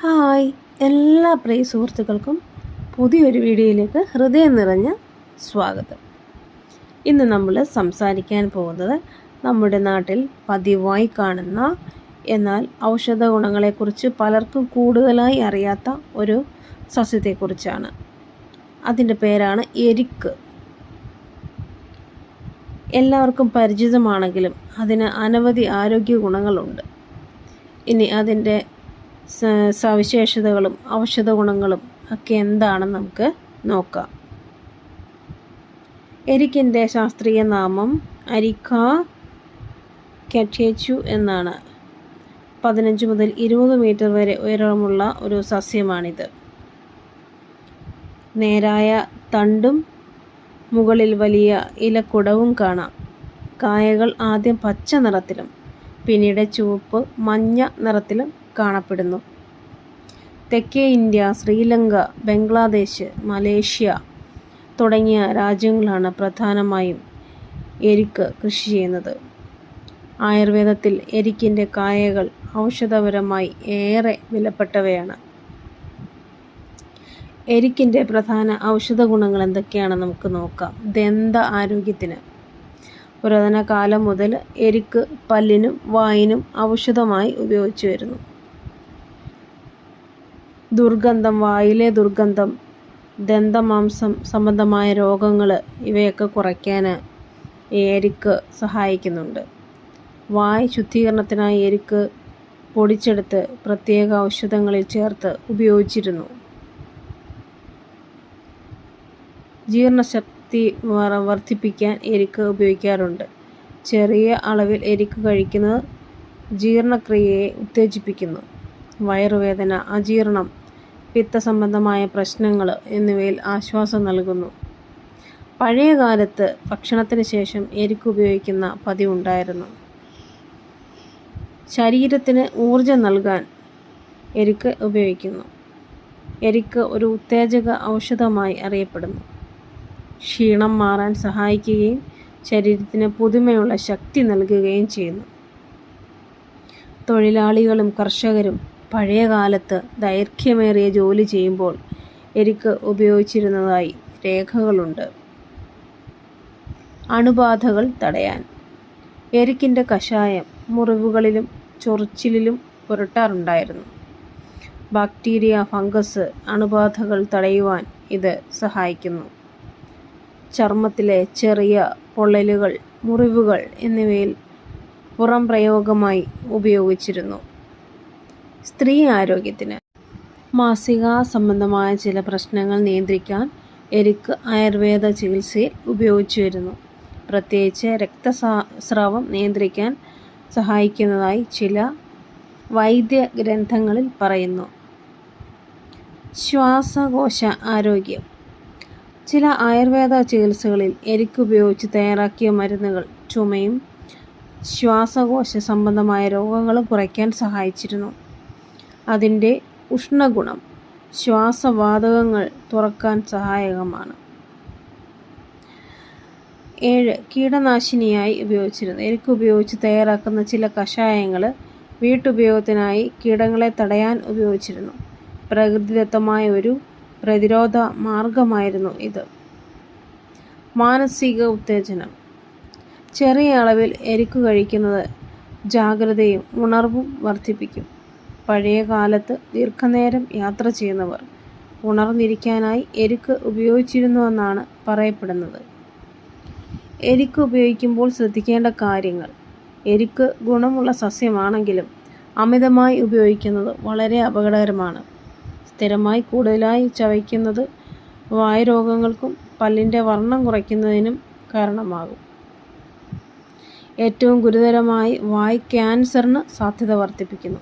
Hi എല്ലാ പ്രിയ സുഹൃത്തുക്കൾക്കും പുതിയൊരു വീഡിയോയിലേക്ക് ഹൃദയം നിറഞ്ഞ സ്വാഗതം. ഇന്ന് നമ്മൾ സംസാരിക്കാൻ പോകുന്നത് നമ്മുടെ നാട്ടിൽ പതിവായി കാണുന്ന എന്നാൽ ഔഷധ ഗുണങ്ങളെക്കുറിച്ച് പലർക്കും കൂടുതലായി അറിയാത്ത ഒരു സസ്യത്തെക്കുറിച്ചാണ്. അതിന്റെ പേരാണ് എരിക്ക്. എല്ലാവർക്കും പരിചിതമാണെങ്കിലും അതിന് അനവധി ആരോഗ്യ ഗുണങ്ങളുണ്ട്. ഇനി അതിന്റെ സവിശേഷതകളും ഔഷധ ഗുണങ്ങളും ഒക്കെ എന്താണെന്ന് നമുക്ക് നോക്കാം. എരിക്കിന്റെ ശാസ്ത്രീയ നാമം അരിക്ക കറ്റേച്ചു എന്നാണ്. പതിനഞ്ച് മുതൽ ഇരുപത് മീറ്റർ വരെ ഉയരമുള്ള ഒരു സസ്യമാണിത്. നേരായ തണ്ടും മുകളിൽ വലിയ ഇലക്കുടവും കാണാം. കായകൾ ആദ്യം പച്ച നിറത്തിലും പിന്നീട് ചുവപ്പ് മഞ്ഞ നിറത്തിലും കാണപ്പെടുന്നു. തെക്കേ ഇന്ത്യ ശ്രീലങ്ക ബംഗ്ലാദേശ് മലേഷ്യ തുടങ്ങിയ രാജ്യങ്ങളാണ് പ്രധാനമായും എരിക്ക് കൃഷി ചെയ്യുന്നത്. ആയുർവേദത്തിൽ എരിക്കിന്റെ കായകൾ ഔഷധപരമായി ഏറെ വിലപ്പെട്ടവയാണ്. എരിക്കിന്റെ പ്രധാന ഔഷധ ഗുണങ്ങൾ എന്തൊക്കെയാണ് നമുക്ക് നോക്കാം. ദന്ത ആരോഗ്യത്തിന്. പുരാതന കാലം മുതൽ എരിക്ക് പല്ലിനും വായിനും ഔഷധമായി ഉപയോഗിച്ചു വരുന്നു. ദുർഗന്ധം വായിലെ ദുർഗന്ധം ദന്തമാംസം സംബന്ധമായ രോഗങ്ങൾ ഇവയൊക്കെ കുറയ്ക്കാൻ എരിക്ക് സഹായിക്കുന്നുണ്ട്. വായ് ശുദ്ധീകരണത്തിനായി എരിക്ക് പൊടിച്ചെടുത്ത് പ്രത്യേക ഔഷധങ്ങളിൽ ചേർത്ത് ഉപയോഗിച്ചിരുന്നു. ജീർണശക്തി വർദ്ധിപ്പിക്കാൻ എരിക്ക് ഉപയോഗിക്കാറുണ്ട്. ചെറിയ അളവിൽ എരിക്ക് കഴിക്കുന്നത് ജീർണക്രിയയെ ഉത്തേജിപ്പിക്കുന്നു. വയറുവേദന അജീർണം പിത്തസംബന്ധമായ പ്രശ്നങ്ങൾ എന്നിവയിൽ ആശ്വാസം നൽകുന്നു. പഴയ കാലത്ത് ഭക്ഷണത്തിന് ശേഷം എരിക്ക് ഉപയോഗിക്കുന്ന പതിവുണ്ടായിരുന്നു. ശരീരത്തിന് ഊർജം നൽകാൻ എരിക്ക് ഉപയോഗിക്കുന്നു. എരിക്ക് ഒരു ഉത്തേജക ഔഷധമായി അറിയപ്പെടുന്നു. ക്ഷീണം മാറാൻ സഹായിക്കുകയും ശരീരത്തിന് പുതുമയുള്ള ശക്തി നൽകുകയും ചെയ്യുന്നു. തൊഴിലാളികളും കർഷകരും പഴയ കാലത്ത് ദൈർഘ്യമേറിയ ജോലി ചെയ്യുമ്പോൾ എരിക്ക് ഉപയോഗിച്ചിരുന്നതായി രേഖകളുണ്ട്. അണുബാധകൾ തടയാൻ. എരിക്കിന്റെ കഷായം മുറിവുകളിലും ചൊറിച്ചിലിലും പുരട്ടാറുണ്ടായിരുന്നു. ബാക്ടീരിയ ഫംഗസ് അണുബാധകൾ തടയുവാൻ ഇത് സഹായിക്കുന്നു. ചർമ്മത്തിലെ ചെറിയ പൊള്ളലുകൾ മുറിവുകൾ എന്നിവയിൽ പുറം പ്രയോഗമായി ഉപയോഗിച്ചിരുന്നു. സ്ത്രീ ആരോഗ്യത്തിന് മാസിക സംബന്ധമായ ചില പ്രശ്നങ്ങൾ നിയന്ത്രിക്കാൻ എരിക്ക് ആയുർവേദ ചികിത്സയിൽ ഉപയോഗിച്ചു വരുന്നു. പ്രത്യേകിച്ച് രക്തസ്രാവം നിയന്ത്രിക്കാൻ സഹായിക്കുന്നതായി ചില വൈദ്യ ഗ്രന്ഥങ്ങളിൽ പറയുന്നു. ശ്വാസകോശ ആരോഗ്യം. ചില ആയുർവേദ ചികിത്സകളിൽ എരിക്ക് ഉപയോഗിച്ച് തയ്യാറാക്കിയ മരുന്നുകൾ ചുമയും ശ്വാസകോശ സംബന്ധമായ രോഗങ്ങളും കുറയ്ക്കാൻ സഹായിച്ചിരുന്നു. അതിന്റെ ഉഷ്ണഗുണം ശ്വാസവാതകങ്ങൾ തുറക്കാൻ സഹായകമാണ്. ഏഴ് കീടനാശിനിയായി ഉപയോഗിച്ചിരുന്നു. എരിക്ക് ഉപയോഗിച്ച് തയ്യാറാക്കുന്ന ചില കഷായങ്ങൾ വീട്ടുപയോഗത്തിനായി കീടങ്ങളെ തടയാൻ ഉപയോഗിച്ചിരുന്നു. പ്രകൃതിദത്തമായ ഒരു പ്രതിരോധ മാർഗമായിരുന്നു ഇത്. മാനസിക ഉത്തേജനം. ചെറിയ അളവിൽ എരിക്ക് കഴിക്കുന്നത് ജാഗ്രതയും ഉണർവും വർദ്ധിപ്പിക്കും. പഴയ കാലത്ത് ദീർഘനേരം യാത്ര ചെയ്യുന്നവർ ഉണർന്നിരിക്കാനായി എരിക്ക് ഉപയോഗിച്ചിരുന്നുവെന്നാണ് പറയപ്പെടുന്നത്. എരിക്ക് ഉപയോഗിക്കുമ്പോൾ ശ്രദ്ധിക്കേണ്ട കാര്യങ്ങൾ. എരിക്ക് ഗുണമുള്ള സസ്യമാണെങ്കിലും അമിതമായി ഉപയോഗിക്കുന്നത് വളരെ അപകടകരമാണ്. സ്ഥിരമായി കൂടുതലായി ചവയ്ക്കുന്നത് വായുരോഗങ്ങൾക്കും പല്ലിന്റെ വർണം കുറയ്ക്കുന്നതിനും കാരണമാകും. ഏറ്റവും ഗുരുതരമായി വായ് ക്യാൻസറിന് സാധ്യത വർദ്ധിപ്പിക്കുന്നു.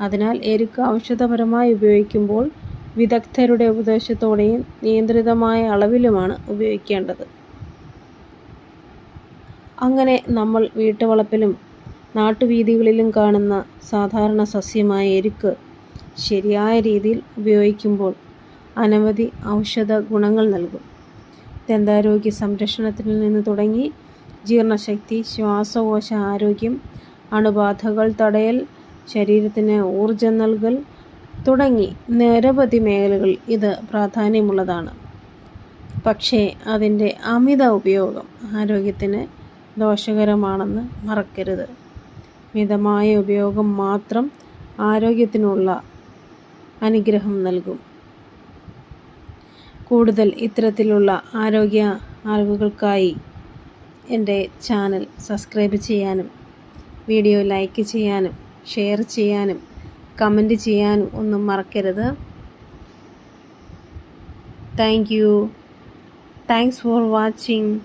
അതിനാൽ എരുക്ക് ഔഷധപരമായി ഉപയോഗിക്കുമ്പോൾ വിദഗ്ധരുടെ ഉപദേശത്തോടെയും നിയന്ത്രിതമായ അളവിലുമാണ് ഉപയോഗിക്കേണ്ടത്. അങ്ങനെ നമ്മൾ വീട്ടുവളപ്പിലും നാട്ടുവീതികളിലും കാണുന്ന സാധാരണ സസ്യമായ എരുക്ക് ശരിയായ രീതിയിൽ ഉപയോഗിക്കുമ്പോൾ അനവധി ഔഷധ ഗുണങ്ങൾ നൽകും. ദന്താരോഗ്യ സംരക്ഷണത്തിൽ നിന്ന് തുടങ്ങി ജീർണശക്തി ശ്വാസകോശ ആരോഗ്യം അണുബാധകൾ തടയൽ ശരീരത്തിന് ഊർജം നൽകൽ തുടങ്ങി നിരവധി മേഖലകളിൽ ഇത് പ്രാധാന്യമുള്ളതാണ്. പക്ഷേ അതിന്റെ അമിത ഉപയോഗം ആരോഗ്യത്തിന് ദോഷകരമാണെന്ന് മറക്കരുത്. മിതമായ ഉപയോഗം മാത്രം ആരോഗ്യത്തിനുള്ള അനുഗ്രഹം നൽകും. കൂടുതൽ ഇത്തരത്തിലുള്ള ആരോഗ്യ അറിവുകൾക്കായി എന്റെ ചാനൽ സബ്സ്ക്രൈബ് ചെയ്യാനും വീഡിയോ ലൈക്ക് ചെയ്യാനും ഷെയർ ചെയ്യാനും കമന്റ് ചെയ്യാനും ഒന്നും മറക്കരുത്. Thank you. Thanks for watching.